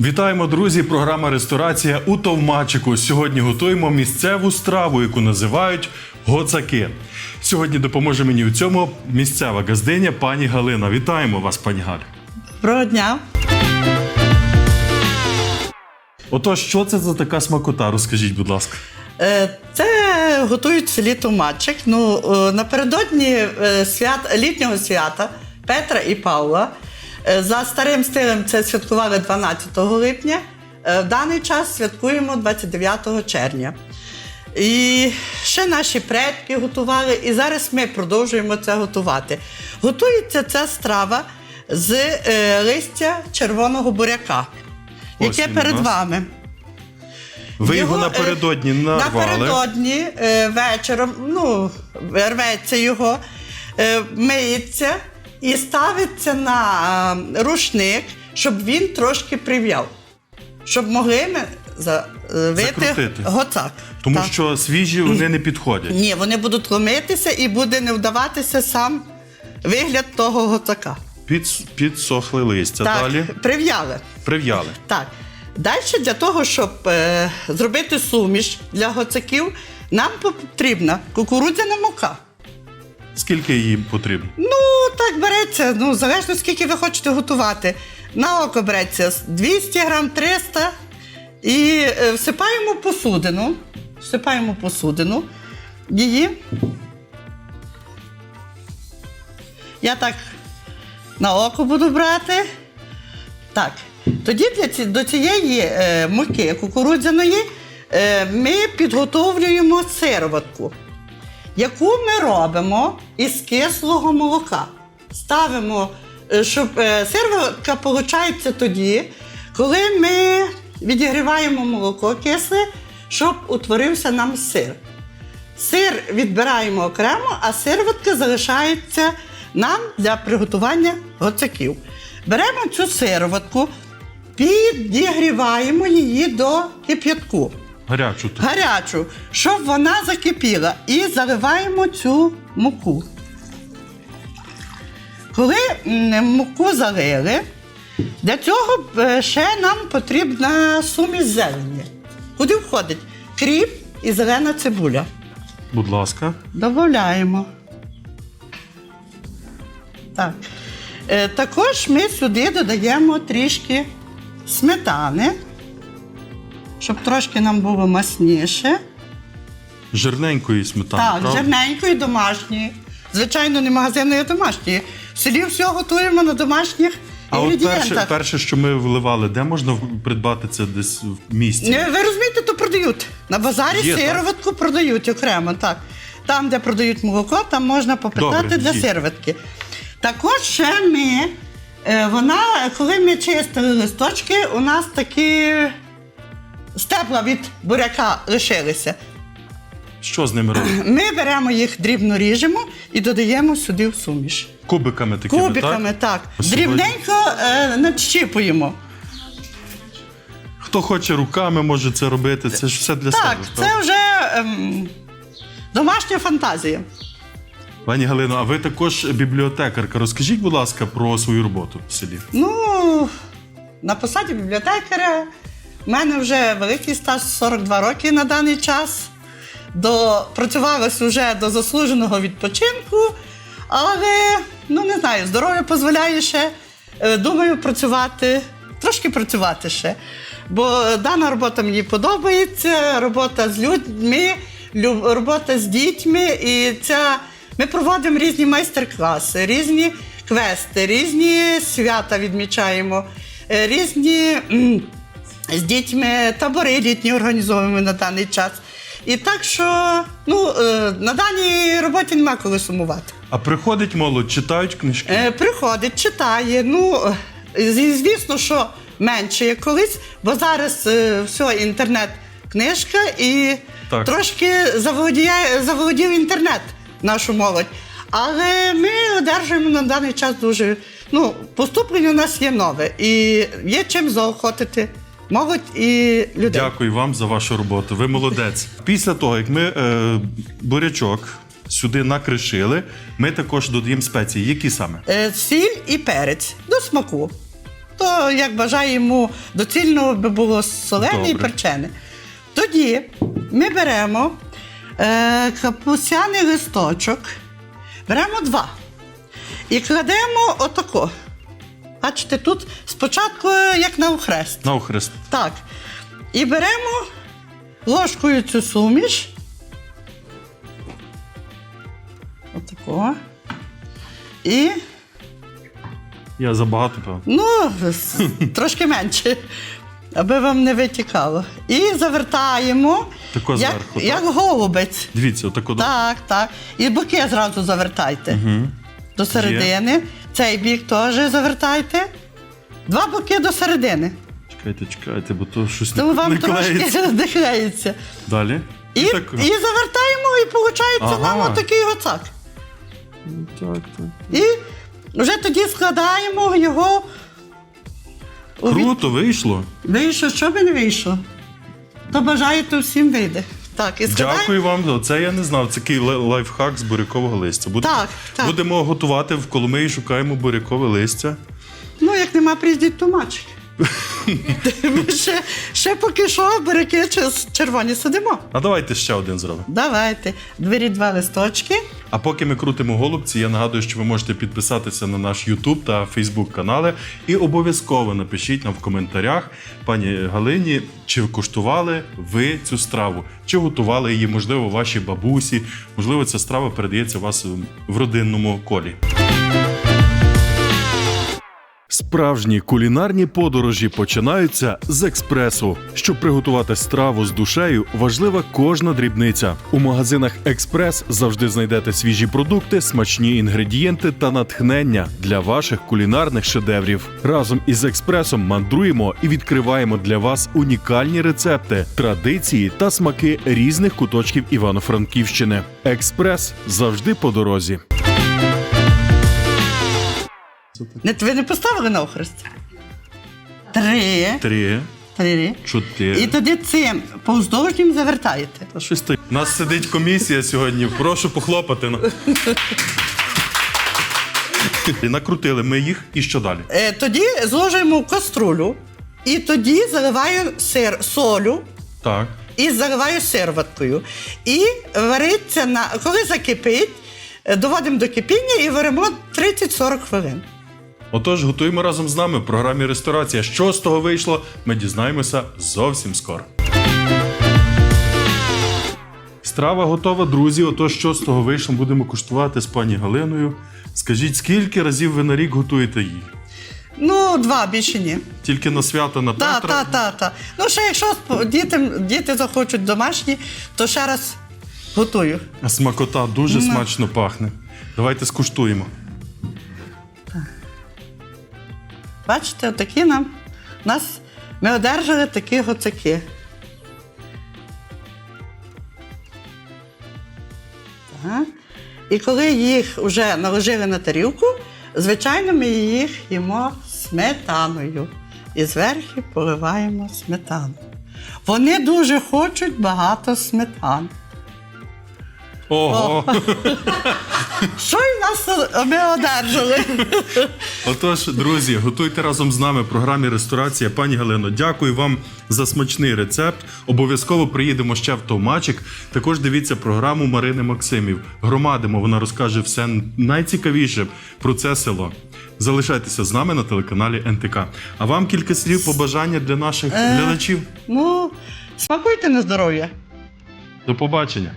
Вітаємо, друзі! Програма Ресторація у Товмачику. Сьогодні готуємо місцеву страву, яку називають гоцаки. Сьогодні допоможе мені у цьому місцева газдиня пані Галина. Вітаємо вас, пані Галю. Доброго дня. Отож, що це за така смакота? Розкажіть, будь ласка. Е, Це готують в селі Томатчик. Ну, е, напередодні е, свят, літнього свята Петра і Павла. Е, За старим стилем це святкували 12 липня. Е, В даний час святкуємо 29 червня. І ще наші предки готували, і зараз ми продовжуємо це готувати. Готується ця страва з е, листя червоного буряка, Ось яке він у перед нас. вами. Ви його, Його, е, напередодні нарвали. Напередодні е, вечором, ну, рветься його, е, миється і ставиться на е, рушник, щоб він трошки прив'яв. Щоб могли ми завити Закрутити. гоцак. Тому Так. що свіжі вони не підходять. Ні, вони будуть ломитися і буде не вдаватися сам вигляд того гоцака. Під, підсохли листя. так, Далі прив'яли. прив'яли. Так. Далі для того, щоб е, зробити суміш для гоцаків, нам потрібна кукурудзяна мука. Скільки її потрібно? Ну, так береться, ну, залежно скільки ви хочете готувати. На око береться 200 грам, 300 і е, всипаємо посудину. Всипаємо посудину. Її. Я так на око буду брати. Так. Тоді для ці, до цієї е, муки кукурудзяної е, ми підготовлюємо сироватку, яку ми робимо із кислого молока. Ставимо, е, щоб е, сироватка виходить тоді, коли ми відігріваємо молоко кисле, щоб утворився нам сир. Сир відбираємо окремо, а сироватка залишається нам для приготування гоцаків. Беремо цю сироватку, підігріваємо її до кип'ятку. Гарячу тут. Гарячу, щоб вона закипіла. І заливаємо цю муку. Коли м, муку залили, для цього е, ще нам потрібна суміш зелені. Куди входить кріп і зелена цибуля. Будь ласка. Додаємо. Так. Е, також ми сюди додаємо трішки сметани, щоб трошки нам було масніше. Жирненької сметани. так, правда? жирненької домашньої. Звичайно, не магазинної, а домашньої. В селі все готуємо на домашніх А от інгредієнтах. перше, перше, що ми вливали, де можна в- придбати це десь в місті? Не, Ви розумієте, то продають. На базарі Є, так? сироватку продають окремо. Так. Там, де продають молоко, там можна попитати Добре, для є. сироватки. Також ще ми, е, вона, коли ми чистили листочки, у нас такі стебла від буряка лишилися. Що з ними робити? Ми беремо їх дрібно ріжемо і додаємо сюди в суміш. Кубиками такими, Кубиками, так. Сьогодні- Дрібненько е, надщіпуємо. Хто хоче руками, може це робити. Це ж все для Так, себе. це вже ем, домашня фантазія. Пані Галино, а ви також бібліотекарка. Розкажіть, будь ласка, про свою роботу в селі. Ну, на посаді бібліотекаря в мене вже великий стаж 42 роки на даний час. До, працювалась вже до заслуженого відпочинку, але ну не знаю, здоров'я дозволяє ще. е, Думаю, працювати, трошки працювати ще. Бо дана робота мені подобається, робота з людьми, робота з дітьми. І ця ми проводимо різні майстер-класи, різні квести, різні свята відмічаємо, е, різні з дітьми табори літні організовуємо на даний час. І так що ну, е, на даній роботі нема коли сумувати. А приходить молодь, читають книжки. Е, приходить, читає. Ну, е, звісно, що менше як колись, бо зараз е, все, інтернет книжка і Так. трошки заволодіє, заволодів інтернет нашу молодь. Але ми одержуємо на даний час дуже. Ну, поступлення у нас є нове і є чим заохотити молодь і людей. Дякую вам за вашу роботу. Ви молодець. Після того, як ми е, бурячок сюди накришили, ми також додаємо спеції. Які саме? Е, Сіль і перець до смаку. хто як бажає йому доцільно би було солене і перчене. Тоді ми беремо е, капусяний листочок, беремо два і кладемо отако. Бачите, тут спочатку е, як на охрест. Навхрест. Так. І беремо ложкою цю суміш. Отако. І Я забагато певно. Ну, трошки менше, аби вам не витікало. І завертаємо, Тако як, зверху, так? як голубець. Дивіться, отако. Так, так. І боки зразу завертайте до середини. Цей бік теж завертайте. Два боки до середини. Чекайте, чекайте, бо то щось Тому не, вам не клеїться. трошки клеїться. Далі. І, так. і завертаємо, і виходить Ага. нам отакий гоцак. так, так. І вже тоді складаємо його. у від- Круто вийшло. Вийшло, що би не вийшло. То бажаєте всім вийде. Так, і складаємо. Дякую вам. Це я не знав. Це такий лайфхак з бурякового листя. Будемо, Так, так. будемо готувати в Коломиї, шукаємо бурякове листя. Ну, як нема, приїздіть тумачик. Ми ще, ще поки що буряки червоні сидимо. А давайте ще один зробимо. Давайте. Двері два листочки. А поки ми крутимо голубці, я нагадую, що ви можете підписатися на наш YouTube та Facebook канали. І обов'язково напишіть нам в коментарях, пані Галині, чи куштували ви цю страву, чи готували її, можливо, ваші бабусі, можливо, ця страва передається у вас в родинному колі. Справжні кулінарні подорожі починаються з експресу. Щоб приготувати страву з душею, важлива кожна дрібниця. У магазинах Експрес завжди знайдете свіжі продукти, смачні інгредієнти та натхнення для ваших кулінарних шедеврів. Разом із експресом мандруємо і відкриваємо для вас унікальні рецепти, традиції та смаки різних куточків Івано-Франківщини. Експрес завжди по дорозі. Не, ви не поставили на охрест? Три. Три, Три. чотири. І тоді цим повздовжнім завертаєте. Та щось так. У нас сидить комісія сьогодні. Прошу похлопати. на- І накрутили ми їх, і що далі? Е, тоді зложуємо в каструлю, і тоді заливаю сир солю Так. і заливаю сироваткою. І вариться на коли закипить, е, доводимо до кипіння і варимо 30-40 хвилин. Отож, готуємо разом з нами в програмі Ресторація. Що з того вийшло, ми дізнаємося зовсім скоро. Страва готова, друзі. Отож, що з того вийшло, будемо куштувати з пані Галиною. Скажіть, скільки разів ви на рік готуєте її? Ну, два більше ні. Тільки на свято на Петра? та, та, та. Ну, ще якщо сп- діти, діти захочуть домашні, то ще раз готую. А Смакота дуже смачно пахне. Давайте скуштуємо. Бачите, отакі нам нас ми одержали такі гоцаки. Так. І коли їх вже наложили на тарілку, звичайно, ми їх їмо сметаною. І зверху поливаємо сметану. Вони дуже хочуть багато сметан. Ого! Що й нас ми одержали? Отож, друзі, готуйте разом з нами в програмі Ресторація. Пані Галино, дякую вам за смачний рецепт. Обов'язково приїдемо ще в Товмачик. Також дивіться програму Марини Максимів. Громадимо, вона розкаже все найцікавіше про це село. Залишайтеся з нами на телеканалі НТК. А вам кілька слів побажання для наших глядачів. Ну, смакуйте на здоров'я. До побачення.